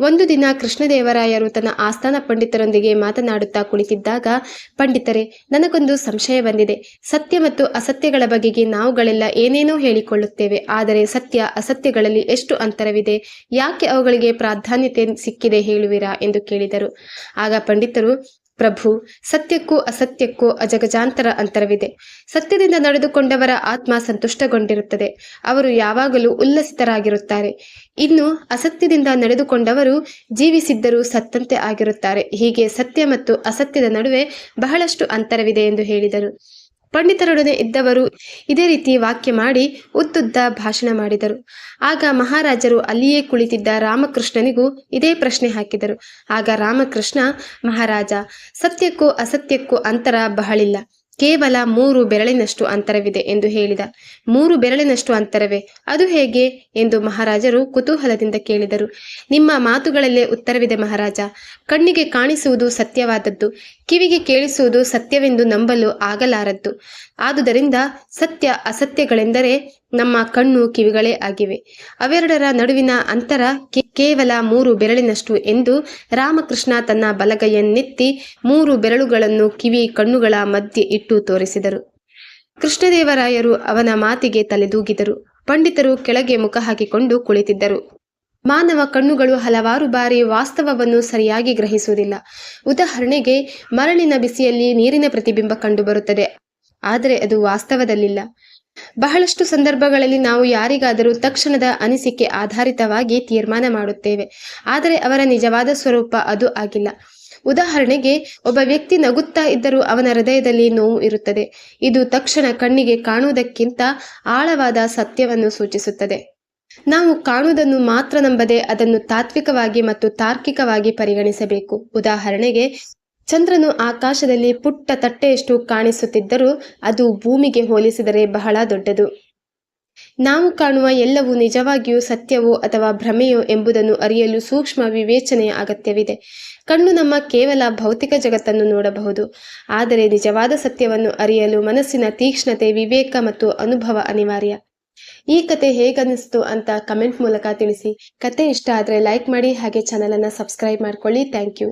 ಒಂದು ದಿನ ಕೃಷ್ಣದೇವರಾಯರು ತನ್ನ ಆಸ್ಥಾನ ಪಂಡಿತರೊಂದಿಗೆ ಮಾತನಾಡುತ್ತಾ ಕುಳಿತಿದ್ದಾಗ, ಪಂಡಿತರೇ, ನನಗೊಂದು ಸಂಶಯ ಬಂದಿದೆ. ಸತ್ಯ ಮತ್ತು ಅಸತ್ಯಗಳ ಬಗೆಗೆ ನಾವುಗಳೆಲ್ಲ ಏನೇನೋ ಹೇಳಿಕೊಳ್ಳುತ್ತೇವೆ, ಆದರೆ ಸತ್ಯ ಅಸತ್ಯಗಳಲ್ಲಿ ಎಷ್ಟು ಅಂತರವಿದೆ? ಯಾಕೆ ಅವುಗಳಿಗೆ ಪ್ರಾಧಾನ್ಯತೆ ಸಿಕ್ಕಿದೆ ಹೇಳುವಿರಾ ಎಂದು ಕೇಳಿದರು. ಆಗ ಪಂಡಿತರು ಪ್ರಭು, ಸತ್ಯಕ್ಕೂ ಅಸತ್ಯಕ್ಕೂ ಅಜಗಜಾಂತರ ಅಂತರವಿದೆ. ಸತ್ಯದಿಂದ ನಡೆದುಕೊಂಡವರ ಆತ್ಮ ಸಂತುಷ್ಟಗೊಂಡಿರುತ್ತದೆ. ಅವರು ಯಾವಾಗಲೂ ಉಲ್ಲಸಿತರಾಗಿರುತ್ತಾರೆ. ಇನ್ನು ಅಸತ್ಯದಿಂದ ನಡೆದುಕೊಂಡವರು ಜೀವಿಸಿದ್ದರೂ ಸತ್ತಂತೆ ಆಗಿರುತ್ತಾರೆ. ಹೀಗೆ ಸತ್ಯ ಮತ್ತು ಅಸತ್ಯದ ನಡುವೆ ಬಹಳಷ್ಟು ಅಂತರವಿದೆ ಎಂದು ಹೇಳಿದರು. ಪಂಡಿತರೊಡನೆ ಇದ್ದವರು ಇದೇ ರೀತಿ ವಾಕ್ಯ ಮಾಡಿ ಉದ್ದುದ್ದ ಭಾಷಣ ಮಾಡಿದರು. ಆಗ ಮಹಾರಾಜರು ಅಲ್ಲಿಯೇ ಕುಳಿತಿದ್ದ ರಾಮಕೃಷ್ಣನಿಗೂ ಇದೇ ಪ್ರಶ್ನೆ ಹಾಕಿದರು. ಆಗ ರಾಮಕೃಷ್ಣ, ಮಹಾರಾಜ, ಸತ್ಯಕ್ಕೂ ಅಸತ್ಯಕ್ಕೂ ಅಂತರ ಬಹಳಿಲ್ಲ. ಕೇವಲ ಮೂರು ಬೆರಳಿನಷ್ಟು ಅಂತರವಿದೆ ಎಂದು ಹೇಳಿದ. ಮೂರು ಬೆರಳಿನಷ್ಟು ಅಂತರವೇ? ಅದು ಹೇಗೆ? ಎಂದು ಮಹಾರಾಜರು ಕುತೂಹಲದಿಂದ ಕೇಳಿದರು. ನಿಮ್ಮ ಮಾತುಗಳಲ್ಲೇ ಉತ್ತರವಿದೆ ಮಹಾರಾಜ. ಕಣ್ಣಿಗೆ ಕಾಣಿಸುವುದು ಸತ್ಯವಾದದ್ದು, ಕಿವಿಗೆ ಕೇಳಿಸುವುದು ಸತ್ಯವೆಂದು ನಂಬಲು ಆಗಲಾರದ್ದು. ಆದುದರಿಂದ ಸತ್ಯ ಅಸತ್ಯಗಳೆಂದರೆ ನಮ್ಮ ಕಣ್ಣು ಕಿವಿಗಳೇ ಆಗಿವೆ. ಅವೆರಡರ ನಡುವಿನ ಅಂತರ ಕೇವಲ ಮೂರು ಬೆರಳಿನಷ್ಟು ಎಂದು ರಾಮಕೃಷ್ಣ ತನ್ನ ಬಲಗೈಯನ್ನೆತ್ತಿ ಮೂರು ಬೆರಳುಗಳನ್ನು ಕಿವಿ ಕಣ್ಣುಗಳ ಮಧ್ಯೆ ಇಟ್ಟು ತೋರಿಸಿದರು. ಕೃಷ್ಣದೇವರಾಯರು ಅವನ ಮಾತಿಗೆ ತಲೆದೂಗಿದರು. ಪಂಡಿತರು ಕೆಳಗೆ ಮುಖ ಹಾಕಿಕೊಂಡು ಕುಳಿತಿದ್ದರು. ಮಾನವ ಕಣ್ಣುಗಳು ಹಲವಾರು ಬಾರಿ ವಾಸ್ತವವನ್ನು ಸರಿಯಾಗಿ ಗ್ರಹಿಸುವುದಿಲ್ಲ. ಉದಾಹರಣೆಗೆ, ಮರಳಿನ ಬಿಸಿಯಲ್ಲಿ ನೀರಿನ ಪ್ರತಿಬಿಂಬ ಕಂಡುಬರುತ್ತದೆ. ಆದರೆ ಅದು ವಾಸ್ತವದಲ್ಲಿಲ್ಲ. ಬಹಳಷ್ಟು ಸಂದರ್ಭಗಳಲ್ಲಿ ನಾವು ಯಾರಿಗಾದರೂ ತಕ್ಷಣದ ಅನಿಸಿಕೆ ಆಧಾರಿತವಾಗಿ ತೀರ್ಮಾನ ಮಾಡುತ್ತೇವೆ. ಆದರೆ ಅವರ ನಿಜವಾದ ಸ್ವರೂಪ ಅದು ಆಗಿಲ್ಲ. ಉದಾಹರಣೆಗೆ, ಒಬ್ಬ ವ್ಯಕ್ತಿ ನಗುತ್ತಾ ಇದ್ದರೂ ಅವನ ಹೃದಯದಲ್ಲಿ ನೋವು ಇರುತ್ತದೆ. ಇದು ತಕ್ಷಣ ಕಣ್ಣಿಗೆ ಕಾಣುವುದಕ್ಕಿಂತ ಆಳವಾದ ಸತ್ಯವನ್ನು ಸೂಚಿಸುತ್ತದೆ. ನಾವು ಕಾಣುವುದನ್ನು ಮಾತ್ರ ನಂಬದೆ ಅದನ್ನು ತಾತ್ವಿಕವಾಗಿ ಮತ್ತು ತಾರ್ಕಿಕವಾಗಿ ಪರಿಗಣಿಸಬೇಕು. ಉದಾಹರಣೆಗೆ ಚಂದ್ರನು ಆಕಾಶದಲ್ಲಿ ಪುಟ್ಟ ತಟ್ಟೆಯಷ್ಟು ಕಾಣಿಸುತ್ತಿದ್ದರೂ ಅದು ಭೂಮಿಗೆ ಹೋಲಿಸಿದರೆ ಬಹಳ ದೊಡ್ಡದು. ನಾವು ಕಾಣುವ ಎಲ್ಲವೂ ನಿಜವಾಗಿಯೂ ಸತ್ಯವೋ ಅಥವಾ ಭ್ರಮೆಯೋ ಎಂಬುದನ್ನು ಅರಿಯಲು ಸೂಕ್ಷ್ಮ ವಿವೇಚನೆಯ ಅಗತ್ಯವಿದೆ. ಕಣ್ಣು ನಮ್ಮ ಕೇವಲ ಭೌತಿಕ ಜಗತ್ತನ್ನು ನೋಡಬಹುದು. ಆದರೆ ನಿಜವಾದ ಸತ್ಯವನ್ನು ಅರಿಯಲು ಮನಸ್ಸಿನ ತೀಕ್ಷ್ಣತೆ, ವಿವೇಕ ಮತ್ತು ಅನುಭವ ಅನಿವಾರ್ಯ. ಈ ಕತೆ ಹೇಗನ್ನಿಸ್ತು ಅಂತ ಕಮೆಂಟ್ ಮೂಲಕ ತಿಳಿಸಿ. ಕತೆ ಇಷ್ಟ ಆದರೆ ಲೈಕ್ ಮಾಡಿ ಹಾಗೆ ಚಾನಲನ್ನು ಸಬ್ಸ್ಕ್ರೈಬ್ ಮಾಡ್ಕೊಳ್ಳಿ. Thank you